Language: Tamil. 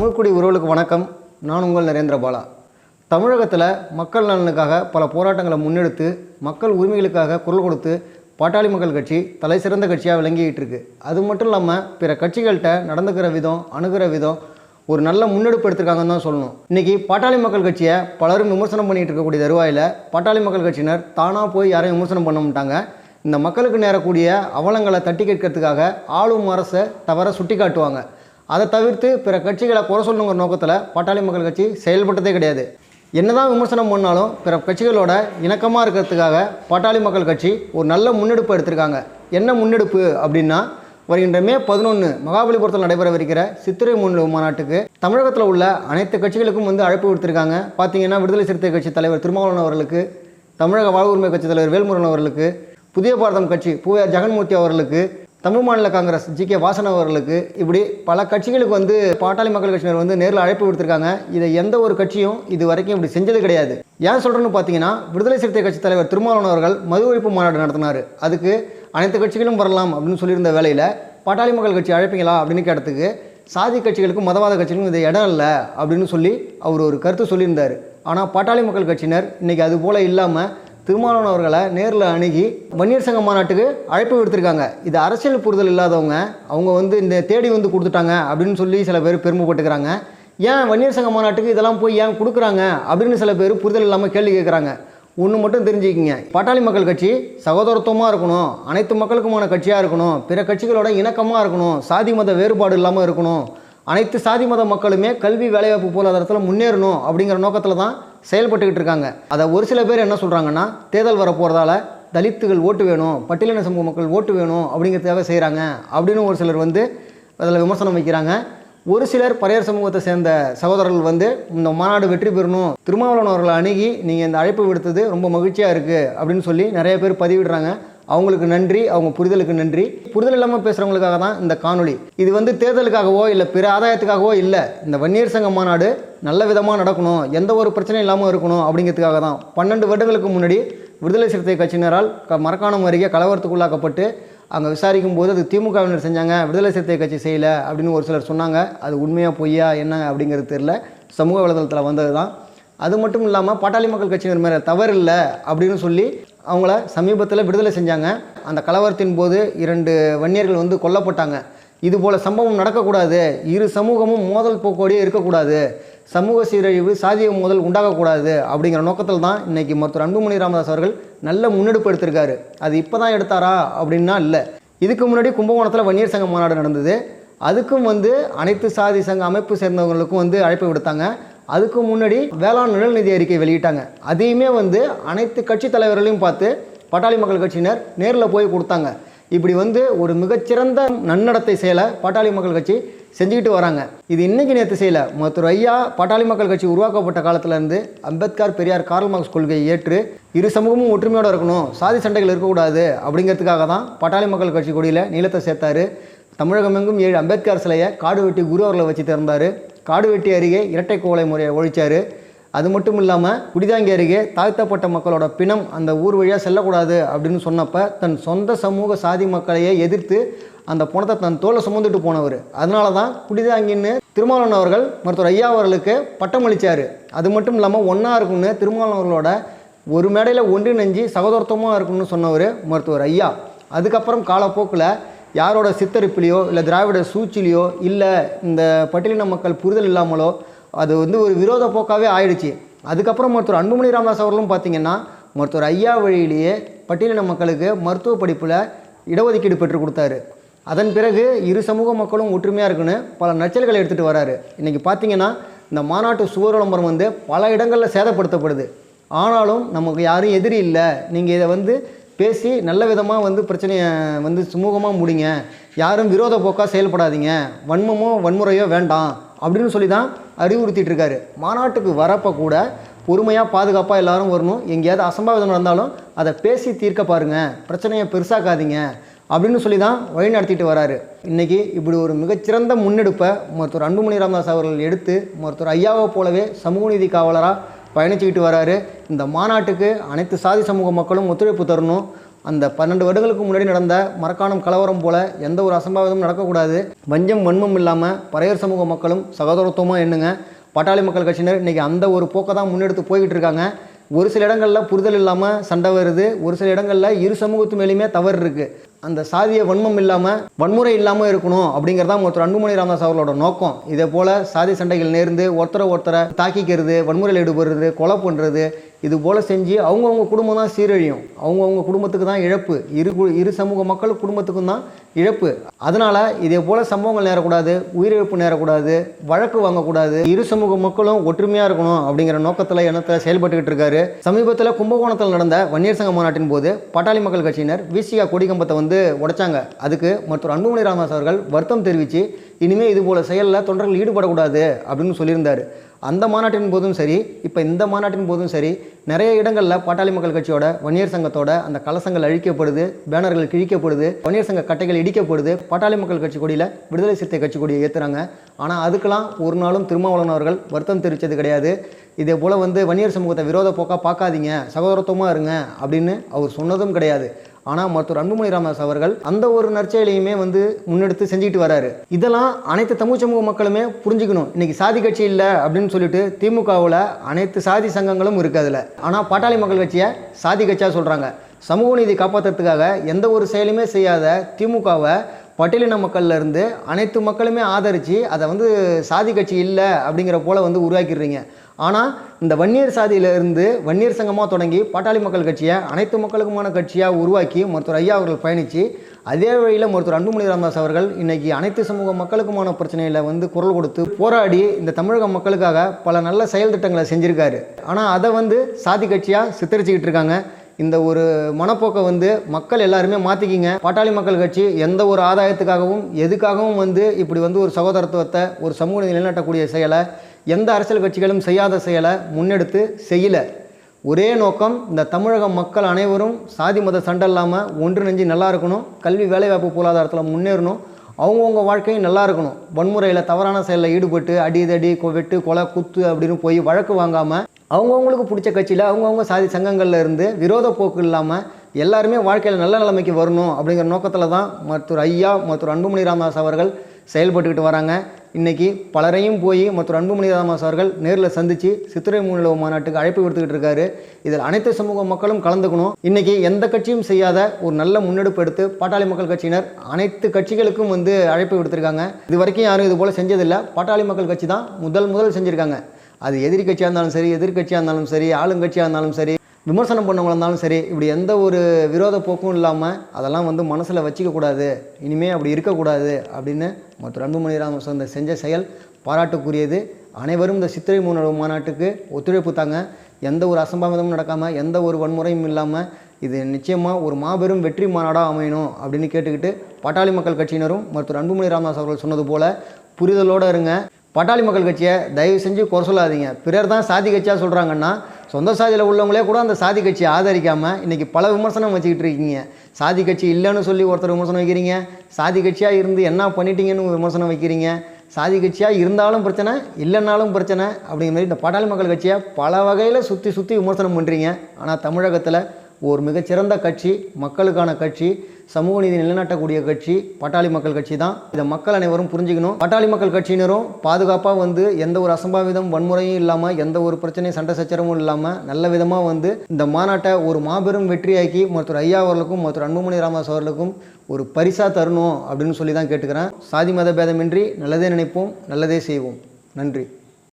தமிழ்குடி உறவுகளுக்கு வணக்கம். நான் உங்கள் நரேந்திர பாலா. தமிழகத்தில் மக்கள் நலனுக்காக பல போராட்டங்களை முன்னெடுத்து மக்கள் உரிமைகளுக்காக குரல் கொடுத்து பாட்டாளி மக்கள் கட்சி தலை சிறந்த கட்சியாக விளங்கிக்கிட்டு இருக்கு. அது மட்டும் இல்லாமல் பிற கட்சிகள்கிட்ட நடந்துக்கிற விதம் அணுகிற விதம் ஒரு நல்ல முன்னெடுப்பு எடுத்திருக்காங்கன்னு தான் சொல்லணும். இன்றைக்கி பாட்டாளி மக்கள் கட்சியை பலரும் விமர்சனம் பண்ணிகிட்டு இருக்கக்கூடிய தருவாயில் பாட்டாளி மக்கள் கட்சியினர் தானாக போய் யாரையும் விமர்சனம் பண்ண மாட்டாங்க. இந்த மக்களுக்கு நேரக்கூடிய அவலங்களை தட்டி கேட்கறதுக்காக ஆளும் அரசை தவற சுட்டி காட்டுவாங்க அதை தவிர்த்து பிற கட்சிகளை குறை சொல்லணுங்கிற நோக்கத்தில் பாட்டாளி மக்கள் கட்சி செயல்பட்டதே கிடையாது. என்னதான் விமர்சனம் பண்ணாலும் பிற கட்சிகளோட இணக்கமாக இருக்கிறதுக்காக பாட்டாளி மக்கள் கட்சி ஒரு நல்ல முன்னெடுப்பு எடுத்திருக்காங்க. என்ன முன்னெடுப்பு அப்படின்னா வருகின்ற மே பதினொன்று மகாபலிபுரத்தில் நடைபெறவிருக்கிற சித்திரை முன்னு மாநாட்டுக்கு தமிழகத்தில் உள்ள அனைத்து கட்சிகளுக்கும் வந்து அழைப்பு விடுத்திருக்காங்க. பார்த்தீங்கன்னா விடுதலை சிறுத்தை கட்சி தலைவர் திருமாவளவன் அவர்களுக்கு தமிழக வாழ்வுரிமை கட்சி தலைவர் வேல்முருகன் அவர்களுக்கு புதிய பாரதம் கட்சி பூவையார் ஜெகன்மூர்த்தி அவர்களுக்கு தமிழ் மாநில காங்கிரஸ் ஜி கே வாசன் அவர்களுக்கு இப்படி பல கட்சிகளுக்கு வந்து பாட்டாளி மக்கள் கட்சியினர் வந்து நேரில் அழைப்பு விடுத்திருக்காங்க. இதை எந்த ஒரு கட்சியும் இது வரைக்கும் இப்படி செஞ்சது கிடையாது. ஏன் சொல்கிறேன்னு பார்த்தீங்கன்னா விடுதலை சிறுத்தை கட்சி தலைவர் திருமாவளவன் அவர்கள் மது ஒழிப்பு மாநாடு நடத்தினார். அதுக்கு அனைத்து கட்சிகளும் வரலாம் அப்படின்னு சொல்லியிருந்த வேலையில் பாட்டாளி மக்கள் கட்சி அழைப்பீங்களா அப்படின்னு கேட்டதுக்கு சாதி கட்சிகளுக்கும் மதவாத கட்சிகளுக்கும் இது இடம் இல்லை அப்படின்னு சொல்லி அவர் ஒரு கருத்து சொல்லியிருந்தார். ஆனால் பாட்டாளி மக்கள் கட்சியினர் இன்றைக்கி அது போல் இல்லாமல் திருமாவளவன் அவர்களை நேரில் அணுகி வன்னியர் சங்க மாநாட்டுக்கு அழைப்பு விடுத்திருக்காங்க. இது அரசியல் புரிதல் இல்லாதவங்க அவங்க வந்து இந்த தேடி வந்து கொடுத்துட்டாங்க அப்படின்னு சொல்லி சில பேர் பெருமைப்பட்டுக்கிறாங்க. ஏன் வன்னியர் சங்க மாநாட்டுக்கு இதெல்லாம் போய் ஏன் கொடுக்குறாங்க அப்படின்னு சில பேர் புரிதல் இல்லாமல் கேள்வி கேட்குறாங்க ஒன்று மட்டும் தெரிஞ்சுக்கிங்க. பாட்டாளி மக்கள் கட்சி சகோதரத்துவமாக இருக்கணும் அனைத்து மக்களுக்குமான கட்சியாக இருக்கணும் பிற கட்சிகளோட இணக்கமாக இருக்கணும் சாதி மத வேறுபாடு இல்லாமல் இருக்கணும் அனைத்து சாதி மத மக்களுமே கல்வி வேலைவாய்ப்பு பொருளாதாரத்தில் முன்னேறணும் அப்படிங்கிற நோக்கத்தில் தான் செயல்பட்டுக்கிட்டு இருக்காங்க. அதை ஒரு சில பேர் என்ன சொல்கிறாங்கன்னா தேர்தல் வரப்போகிறதால தலித்துகள் ஓட்டு வேணும் பட்டியலின சமூக மக்கள் ஓட்டு வேணும் அப்படிங்கிறதுக்காக செய்கிறாங்க அப்படின்னு ஒரு சிலர் வந்து அதில் விமர்சனம் வைக்கிறாங்க. ஒரு சிலர் பரையர் சமூகத்தை சேர்ந்த சகோதரர்கள் வந்து இந்த மாநாடு வெற்றி பெறணும் திருமாவளவன் அவர்களை அணுகி நீங்கள் இந்த அழைப்பு விடுத்தது ரொம்ப மகிழ்ச்சியாக இருக்குது அப்படின்னு சொல்லி நிறைய பேர் பதிவிடுறாங்க. அவங்களுக்கு நன்றி அவங்க புரிதலுக்கு நன்றி. புரிதல் இல்லாமல் பேசுகிறவங்களுக்காக தான் இந்த காணொளி. இது வந்து தேர்தலுக்காகவோ இல்லை பிற ஆதாயத்துக்காகவோ இல்லை இந்த வன்னியர் சங்க மாநாடு நல்ல விதமாக நடக்கணும் எந்த ஒரு பிரச்சனையும் இல்லாமல் இருக்கணும் அப்படிங்கிறதுக்காக தான். பன்னெண்டு வருடங்களுக்கு முன்னாடி விடுதலை சிறுத்தை கட்சியினரால் க மரக்காணம் அருகே கலவரத்துக்குள்ளாக்கப்பட்டு அங்கே விசாரிக்கும் போது அது திமுகவினர் செஞ்சாங்க விடுதலை சிறுத்தை கட்சி செய்யலை அப்படின்னு ஒரு சிலர் சொன்னாங்க. அது உண்மையாக பொய்யா என்ன அப்படிங்கிறது தெரில சமூக வலைதளத்தில் வந்தது தான் அது மட்டும் இல்லாமல் பாட்டாளி மக்கள் கட்சியினர் மேலே தவறு இல்லை அப்படின்னு சொல்லி அவங்கள சமீபத்தில் விடுதலை செஞ்சாங்க. அந்த கலவரத்தின் போது இரண்டு வன்னியர்கள் வந்து கொல்லப்பட்டாங்க. இது போல் சம்பவம் நடக்கக்கூடாது. இரு சமூகமும் மோதல் போக்கோடியே இருக்கக்கூடாது. சமூக சீரழிவு சாதிய மோதல் உண்டாகக்கூடாது அப்படிங்கிற நோக்கத்தில் தான் இன்றைக்கி மருத்துவர் அன்புமணி ராமதாஸ் அவர்கள் நல்ல முன்னெடுப்பு எடுத்திருக்காரு. அது இப்போ தான் எடுத்தாரா அப்படின்னா இல்லை. இதுக்கு முன்னாடி கும்பகோணத்தில் வன்னியர் சங்க மாநாடு நடந்தது. அதுக்கும் வந்து அனைத்து சாதி சங்க அமைப்பு சேர்ந்தவங்களுக்கும் வந்து அழைப்பு விடுத்தாங்க. அதுக்கு முன்னாடி வேளாண் நிழல்நிதி அறிக்கை வெளியிட்டாங்க. அதையுமே வந்து அனைத்து கட்சி தலைவர்களையும் பார்த்து பட்டாளி மக்கள் கட்சியினர் நேரில் போய் கொடுத்தாங்க. இப்படி வந்து ஒரு மிகச்சிறந்த நன்னடத்தை செயலை பாட்டாளி மக்கள் கட்சி செஞ்சுக்கிட்டு வராங்க. இது இன்னைக்கு நேற்று செய்யலை. மருத்துவர் ஐயா பாட்டாளி மக்கள் கட்சி உருவாக்கப்பட்ட காலத்திலேருந்து அம்பேத்கர் பெரியார் கார்ல் மார்க்ஸ் கொள்கையை ஏற்று இரு சமூகமும் ஒற்றுமையோடு இருக்கணும் சாதி சண்டைகள் இருக்கக்கூடாது அப்படிங்கிறதுக்காக தான் பாட்டாளி மக்கள் கட்சி கொடியில் நீளத்தை சேர்த்தாரு. தமிழகமெங்கும் ஏழு அம்பேத்கர் சிலையை காடு வெட்டி குரு அவர்களை வச்சு திறந்தார். காடுவெட்டி அருகே இரட்டை கோலை முறையை ஒழிச்சார். அது மட்டும் இல்லாமல் குடிதாங்கி அருகே தாழ்த்தப்பட்ட மக்களோட பிணம் அந்த ஊர் வழியாக செல்லக்கூடாது அப்படின்னு சொன்னப்போ தன் சொந்த சமூக சாதி மக்களையே எதிர்த்து அந்த பணத்தை தன் தோலை சுமந்துட்டு போனவர். அதனால தான் குடிதாங்கின்னு திருமாவளவன் அவர்கள் மருத்துவர் ஐயா அவர்களுக்கு பட்டம் அளித்தார் அது மட்டும் இல்லாமல் ஒன்றா இருக்கும்னு திருமாவளவன் அவர்களோட ஒரு மேடையில் ஒன்றிணைஞ்சு சகோதரத்துவமாக இருக்கும்னு சொன்னவர் மருத்துவர் ஐயா. அதுக்கப்புறம் காலப்போக்கில் யாரோட சித்தரிப்பிலையோ இல்லை திராவிட சூழ்ச்சிலையோ இல்லை இந்த பட்டியலின மக்கள் புரிதல் இல்லாமலோ அது வந்து ஒரு விரோத போக்காகவே ஆயிடுச்சு. அதுக்கப்புறம் மருத்துவர் அன்புமணி ராமதாஸ் அவர்களும் பார்த்தீங்கன்னா மருத்துவர் ஐயா வழியிலேயே பட்டியலின மக்களுக்கு மருத்துவ படிப்பில் இடஒதுக்கீடு பெற்றுக் கொடுத்தாரு. அதன் பிறகு இரு சமூக மக்களும் ஒற்றுமையாக இருக்குன்னு பல நச்சல்களை எடுத்துகிட்டு வராரு. இன்றைக்கி பார்த்தீங்கன்னா இந்த மாநாட்டு சுவர் விளம்பரம் வந்து பல இடங்களில் சேதப்படுத்தப்படுது. ஆனாலும் நமக்கு யாரும் எதிரி இல்லை. நீங்கள் இதை வந்து பேசி நல்ல விதமாக வந்து பிரச்சனையை வந்து சுமூகமாக முடிங்க. யாரும் விரோத போக்காக செயல்படாதீங்க. வன்மமோ வன்முறையோ வேண்டாம் அப்படின்னு சொல்லி தான் அறிவுறுத்திட்டு இருக்காரு. மாநாட்டுக்கு வரப்போ கூட பொறுமையாக பாதுகாப்பாக எல்லாரும் வரணும். எங்கேயாவது அசம்பாவிதம் நடந்தாலும் அதை பேசி தீர்க்க பாருங்கள் பிரச்சனையை பெருசாக்காதீங்க அப்படின்னு சொல்லி தான் வழி நடத்திட்டு வராரு. இன்றைக்கி இப்படி ஒரு மிகச்சிறந்த முன்னெடுப்பை மருத்துவர் அன்புமணி ராமதாஸ் அவர்கள் எடுத்து மருத்துவர் ஐயாவை போலவே சமூக நீதி காவலராக பயணிச்சுக்கிட்டு வராரு. இந்த மாநாட்டுக்கு அனைத்து சாதி சமூக மக்களும் ஒத்துழைப்பு தரணும். அந்த பன்னெண்டு வருடங்களுக்கு முன்னாடி நடந்த மரக்காணம் கலவரம் போல எந்த ஒரு அசம்பாவிதமும் நடக்கக்கூடாது. வஞ்சம் வன்மம் இல்லாமல் பறையர் சமூக மக்களும் சகோதரத்துவமாக எண்ணுங்க. பட்டாளி மக்கள் கட்சியினர் இன்றைக்கி அந்த ஒரு போக்கை தான் முன்னெடுத்து போய்கிட்டு இருக்காங்க. ஒரு சில இடங்களில் புரிதல் இல்லாமல் சண்டை வருது. ஒரு சில இடங்களில் இரு சமூகத்து மேலேயுமே தவறு இருக்குது அந்த சாதிய வன்மம் இல்லாமல் வன்முறை இல்லாமல் இருக்கணும் அப்படிங்கிறதா ஒருத்தர் அன்புமணி ராமதாஸ் அவர்களோட நோக்கம். இதே போல் சாதி சண்டைகள் நேர்ந்து ஒருத்தரை ஒருத்தரை தாக்கிக்கிறது வன்முறையில் ஈடுபடுறது கொலை பண்ணுறது இது போல் செஞ்சு அவங்கவுங்க குடும்பம் தான் சீரழியும். அவங்கவுங்க குடும்பத்துக்கு தான் இழப்பு. இரு கு- இரு சமூக மக்கள் குடும்பத்துக்கும் தான் இழப்பு. அதனால் இதே போல் சம்பவங்கள் நேரக்கூடாது உயிரிழப்பு நேரக்கூடாது வழக்கு வாங்கக்கூடாது இரு சமூக மக்களும் ஒற்றுமையாக இருக்கணும் அப்படிங்கிற நோக்கத்தில் எண்ணத்தில் செயல்பட்டுக்கிட்டு இருக்காரு. சமீபத்தில் கும்பகோணத்தில் நடந்த வன்னியர் சங்க மாநாட்டின் போது பட்டாளி மக்கள் கட்சியினர் விசிகா கொடிக்கம்பத்தை வந்து உடைச்சாங்க. அதுக்கு மருத்துவர் அன்புமணி ராமதாஸ் அவர்கள் வருத்தம் தெரிவித்து இனிமேல் இது போல் செயலில் தொண்டர்கள் ஈடுபடக்கூடாது அப்படின்னு சொல்லியிருந்தார். அந்த மாநாட்டின் போதும் சரி இப்போ இந்த மாநாட்டின் போதும் சரி நிறைய இடங்களில் பாட்டாளி மக்கள் கட்சியோட வன்னியர் சங்கத்தோட அந்த கலசங்கள் அழிக்கப்படுது பேனர்கள் கிழிக்கப்படுது வன்னியர் சங்க கட்டைகள் இடிக்கப்படுது பாட்டாளி மக்கள் கட்சி கொடியில் விடுதலை சிறுத்தை கட்சி கொடியை ஏற்றுறாங்க ஆனால் அதுக்கெல்லாம் ஒரு நாளும் திருமாவளவன் அவர்கள் வருத்தம் தெரிவித்தது கிடையாது. இதே போல் வந்து வன்னியர் சமூகத்தை விரோத போக்காக பார்க்காதீங்க சகோதரத்துவமாக இருங்க அப்படின்னு அவர் சொன்னதும் கிடையாது. ஆனால் மருத்துவர் அன்புமணி ராமதாஸ் அவர்கள் அந்த ஒரு நற்செயலையுமே வந்து முன்னெடுத்து செஞ்சுக்கிட்டு வராரு. இதெல்லாம் அனைத்து தமிழ் சமூக மக்களுமே புரிஞ்சுக்கணும். இன்னைக்கு சாதி கட்சி இல்லை அப்படின்னு சொல்லிட்டு திமுகவில் அனைத்து சாதி சங்கங்களும் இருக்குது அதில். ஆனால் பாட்டாளி மக்கள் கட்சியை சாதி கட்சியாக சொல்கிறாங்க சமூக நீதி காப்பாற்றுறதுக்காக எந்த ஒரு செயலுமே செய்யாத திமுகவை பட்டியலின மக்கள்ல இருந்து அனைத்து மக்களுமே ஆதரித்து அதை வந்து சாதி கட்சி இல்லை அப்படிங்கிற போல வந்து உருவாக்கிடுறீங்க. ஆனால் இந்த வன்னியர் சாதியிலிருந்து வன்னியர் சங்கமாக தொடங்கி பாட்டாளி மக்கள் கட்சியை அனைத்து மக்களுக்குமான கட்சியாக உருவாக்கி மருத்துவர் ஐயா அவர்கள் பயணித்து அதே வழியில் மருத்துவர் அன்புமணி ராமதாஸ் அவர்கள் இன்றைக்கி அனைத்து சமூக மக்களுக்குமான பிரச்சனையில் வந்து குரல் கொடுத்து போராடி இந்த தமிழக மக்களுக்காக பல நல்ல செயல் திட்டங்களை செஞ்சுருக்காரு. ஆனால் அதை வந்து சாதி கட்சியாக சித்தரிச்சுக்கிட்டு இருக்காங்க. இந்த ஒரு மனப்போக்கை வந்து மக்கள் எல்லாருமே மாற்றிக்கிங்க பாட்டாளி மக்கள் கட்சி எந்த ஒரு ஆதாயத்துக்காகவும் எதுக்காகவும் வந்து இப்படி வந்து ஒரு சகோதரத்துவத்தை ஒரு சமூக நிலைநாட்டக்கூடிய செயலை எந்த அரசியல் கட்சிகளும் செய்யாத செயலை முன்னெடுத்து செய்யலை. ஒரே நோக்கம் இந்த தமிழக மக்கள் அனைவரும் சாதி மத சண்டை இல்லாமல் ஒன்றிணைஞ்சு நல்லா இருக்கணும் கல்வி வேலைவாய்ப்பு பொருளாதாரத்தில் முன்னேறணும் அவங்கவுங்க வாழ்க்கையும் நல்லா இருக்கணும். வன்முறையில் தவறான செயலில் ஈடுபட்டு அடி தடி வெட்டு கொலை குத்து அப்படின்னு போய் வழக்கு வாங்காமல் அவங்கவுங்களுக்கு பிடிச்ச கட்சியில் அவங்கவுங்க சாதி சங்கங்களில் இருந்து விரோத போக்கு இல்லாமல் எல்லாருமே வாழ்க்கையில் நல்ல நிலைமைக்கு வரணும் அப்படிங்கிற நோக்கத்தில் தான் மருத்துவர் ஐயா மருத்துவர் அன்புமணி ராமதாஸ் அவர்கள் செயல்பட்டுக்கிட்டு வராங்க. இன்றைக்கி பலரையும் போய் மருத்துவர் அன்புமணி ராமதாஸ் அவர்கள் நேரில் சந்தித்து சித்திரை மூலவு மாநாட்டுக்கு அழைப்பு விடுத்துக்கிட்டு இருக்காரு. இதில் அனைத்து சமூக மக்களும் கலந்துக்கணும். இன்றைக்கி எந்த கட்சியும் செய்யாத ஒரு நல்ல முன்னெடுப்பு எடுத்து பாட்டாளி மக்கள் கட்சியினர் அனைத்து கட்சிகளுக்கும் வந்து அழைப்பு விடுத்திருக்காங்க. இது வரைக்கும் யாரும் இது போல் செஞ்சதில்லை. பாட்டாளி மக்கள் கட்சி தான் முதல் முதல் செஞ்சுருக்காங்க. அது எதிர்கட்சியாக இருந்தாலும் சரி எதிர்க்கட்சியாக இருந்தாலும் சரி ஆளுங்கட்சியாக இருந்தாலும் சரி விமர்சனம் பண்ணவங்களா இருந்தாலும் சரி இப்படி எந்த ஒரு விரோத போக்கும் இல்லாமல் அதெல்லாம் வந்து மனசில் வச்சிக்கக்கூடாது இனிமேல் அப்படி இருக்கக்கூடாது அப்படின்னு மற்ற அன்புமணி ராமதாஸ் சொந்த செஞ்ச செயல் பாராட்டுக்குரியது. அனைவரும் இந்த சித்திரை மூணு மாநாட்டுக்கு ஒத்துழைப்பு தாங்க. எந்த ஒரு அசம்பாவிதமும் நடக்காமல் எந்த ஒரு வன்முறையும் இல்லாமல் இது நிச்சயமாக ஒரு மாபெரும் வெற்றி மாநாடாக அமையணும் அப்படின்னு கேட்டுக்கிட்டு பாட்டாளி மக்கள் கட்சியினரும் மருத்துவர் அன்புமணி ராமதாஸ் அவர்கள் சொன்னது போல புரிதலோடு இருங்க. பாட்டாளி மக்கள் கட்சியை தயவு செஞ்சு குறை சொல்லாதீங்க. பிறர் தான் சாதி கட்சியாக சொல்கிறாங்கன்னா சொந்த சாதியில் உள்ளவங்களே கூட அந்த சாதி கட்சியை ஆதரிக்காமல் இன்றைக்கி பல விமர்சனம் வச்சுக்கிட்டு இருக்கீங்க. சாதி கட்சி இல்லைன்னு சொல்லி ஒருத்தர் விமர்சனம் வைக்கிறீங்க. சாதி கட்சியாக இருந்து என்ன பண்ணிட்டீங்கன்னு விமர்சனம் வைக்கிறீங்க. சாதி கட்சியாக இருந்தாலும் பிரச்சனை இல்லைன்னாலும் பிரச்சனை அப்படிங்கிற மாதிரி இந்த பாட்டாளி மக்கள் கட்சியை பல வகையில் சுற்றி சுற்றி விமர்சனம் பண்ணுறீங்க ஆனால் தமிழகத்தில் ஒரு மிகச்சிறந்த கட்சி மக்களுக்கான கட்சி சமூக நீதி நிலைநாட்டக்கூடிய கட்சி பட்டாளி மக்கள் கட்சி தான். இதை மக்கள் அனைவரும் புரிஞ்சுக்கணும். பட்டாளி மக்கள் கட்சியினரும் பாதுகாப்பாக வந்து எந்த ஒரு அசம்பாவிதம் வன்முறையும் இல்லாமல் எந்த ஒரு பிரச்சனையும் சண்டை சச்சரவும் இல்லாமல் நல்ல விதமாக வந்து இந்த மாநாட்டை ஒரு மாபெரும் வெற்றியாக்கி மருத்துவர் ஐயா அவர்களுக்கும் மருத்துவர் அன்புமணி ராமதாஸ் அவர்களுக்கும் ஒரு பரிசாக தரணும் அப்படின்னு சொல்லி தான் கேட்டுக்கிறேன். சாதி மத பேதமின்றி நல்லதே நினைப்போம் நல்லதே செய்வோம். நன்றி.